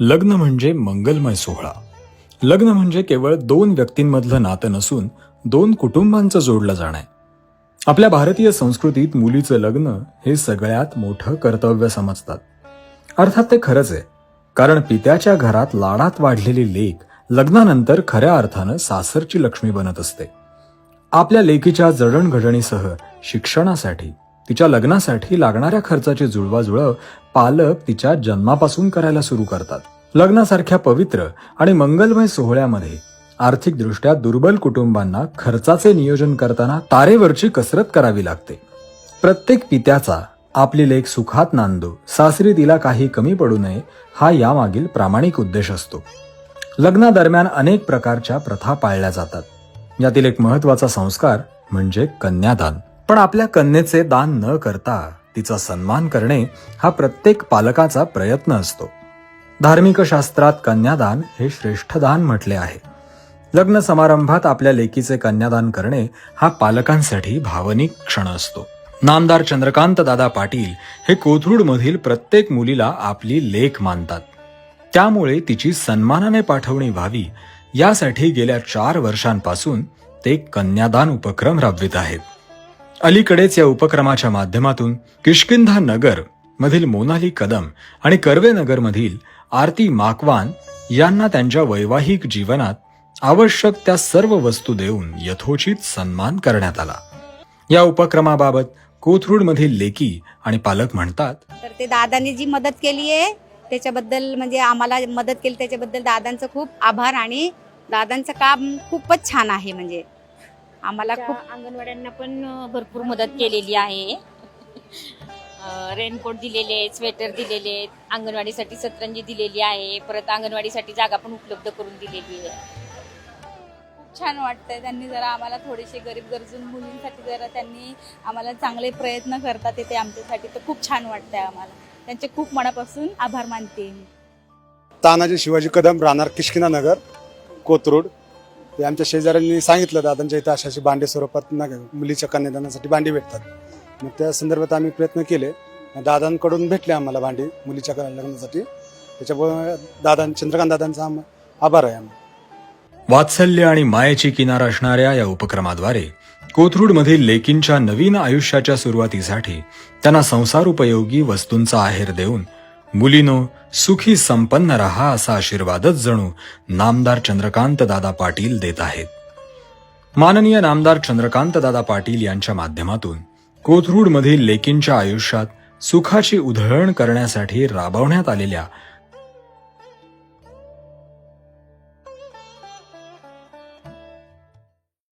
लग्न म्हणजे मंगलमय सोहळा. लग्न म्हणजे केवळ दोन व्यक्तींमधलं नातं नसून दोन कुटुंबांचं जोडलं जाणं आहे. आपल्या भारतीय संस्कृतीत मुलीचं लग्न हे सगळ्यात मोठं कर्तव्य समजतात. अर्थात ते खरंच आहे. कारण पित्याच्या घरात लाडात वाढलेली लेक लग्नानंतर खऱ्या अर्थानं सासरची लक्ष्मी बनत असते. आपल्या लेकीच्या जडणघडणीसह शिक्षणासाठी तिच्या लग्नासाठी लागणाऱ्या खर्चाची जुळवाजुळव पालक तिच्या जन्मापासून करायला सुरू करतात. लग्नासारख्या पवित्र आणि मंगलमय सोहळ्यामध्ये आर्थिकदृष्ट्या दुर्बल कुटुंबांना खर्चाचे नियोजन करताना तारेवरची कसरत करावी लागते. प्रत्येक पित्याचा आपली लेख सुखात नांदो सासरी तिला काही कमी पडू नये हा यामागील प्रामाणिक उद्देश असतो. लग्नादरम्यान अनेक प्रकारच्या प्रथा पाळल्या जातात. यातील एक महत्त्वाचा संस्कार म्हणजे कन्यादान. पण आपल्या कन्येचे दान न करता तिचा सन्मान करणे हा प्रत्येक पालकाचा प्रयत्न असतो. धार्मिक शास्त्रात कन्यादान हे श्रेष्ठ दान म्हटले आहे. लग्न समारंभात आपल्या लेकीचे कन्यादान करणे हा पालकांसाठी भावनिक क्षण असतो. नामदार चंद्रकांत दादा पाटील हे कोथरूड मधील प्रत्येक मुलीला आपली लेख मानतात. त्यामुळे तिची सन्मानाने पाठवणी व्हावी यासाठी गेल्या चार वर्षांपासून ते कन्यादान उपक्रम राबवित आहेत. अलीकडेच या उपक्रमाच्या माध्यमातून किशकिंधा नगर मधील मोनाली कदम आणि कर्वे नगर मधील आरती माकवान यांना त्यांच्या वैवाहिक जीवनात आवश्यक त्या सर्व वस्तू देऊन यथोचित सन्मान करण्यात आला. या उपक्रमाबाबत कोथरूड मधील लेकी आणि पालक म्हणतात तर ते दादांनी जी मदत केली आहे त्याच्याबद्दल म्हणजे आम्हाला मदत केली त्याच्याबद्दल दादांचं खूप आभार आणि दादांचं काम खूपच छान आहे म्हणजे. आम्हाला खूप अंगणवाड्यांना पण भरपूर मदत केलेली आहे. रेनकोट दिलेले आहेत स्वेटर दिलेले आहेत अंगणवाडीसाठी सतरंजी दिलेली आहे परत अंगणवाडीसाठी जागा पण उपलब्ध करून दिलेली आहे. खूप छान वाटतंय त्यांनी जरा आम्हाला थोडेसे गरीब गरजू मुलींसाठी जरा त्यांनी आम्हाला चांगले प्रयत्न करतात ते आमच्यासाठी. तर खूप छान वाटतंय आम्हाला. त्यांचे खूप मनापासून आभार मानते मी. तानाजी शिवाजी कदम राहणार किशकिना नगर कोथरूड. ते आमच्या शेजाऱ्यांनी सांगितलं दादांच्या इथं अशाशी भांडे स्वरूपात ना मुलीच्या कन्यादानासाठी भांडी भेटतात. मग त्या संदर्भात आम्ही प्रयत्न केले. दादांकडून भेटले आम्हाला भांडी मुलीच्या लग्नासाठी. त्याच्यामुळे दादा चंद्रकांत दादांचा आभार आहे वात्सल्य आणि मायेची किनार असणाऱ्या या उपक्रमाद्वारे कोथरूडमधील लेकींच्या नवीन आयुष्याच्या सुरुवातीसाठी त्यांना संसारोपयोगी वस्तूंचा आहेर देऊन मुलीनो सुखी संपन्न रहा असा आशीर्वादच जणू नामदार चंद्रकांत दादा पाटील देत आहेत. माननीय नामदार चंद्रकांत दादा पाटील यांच्या माध्यमातून कोथरूडमधील लेकींच्या आयुष्यात सुखाची उधळण करण्यासाठी राबवण्यात आलेल्या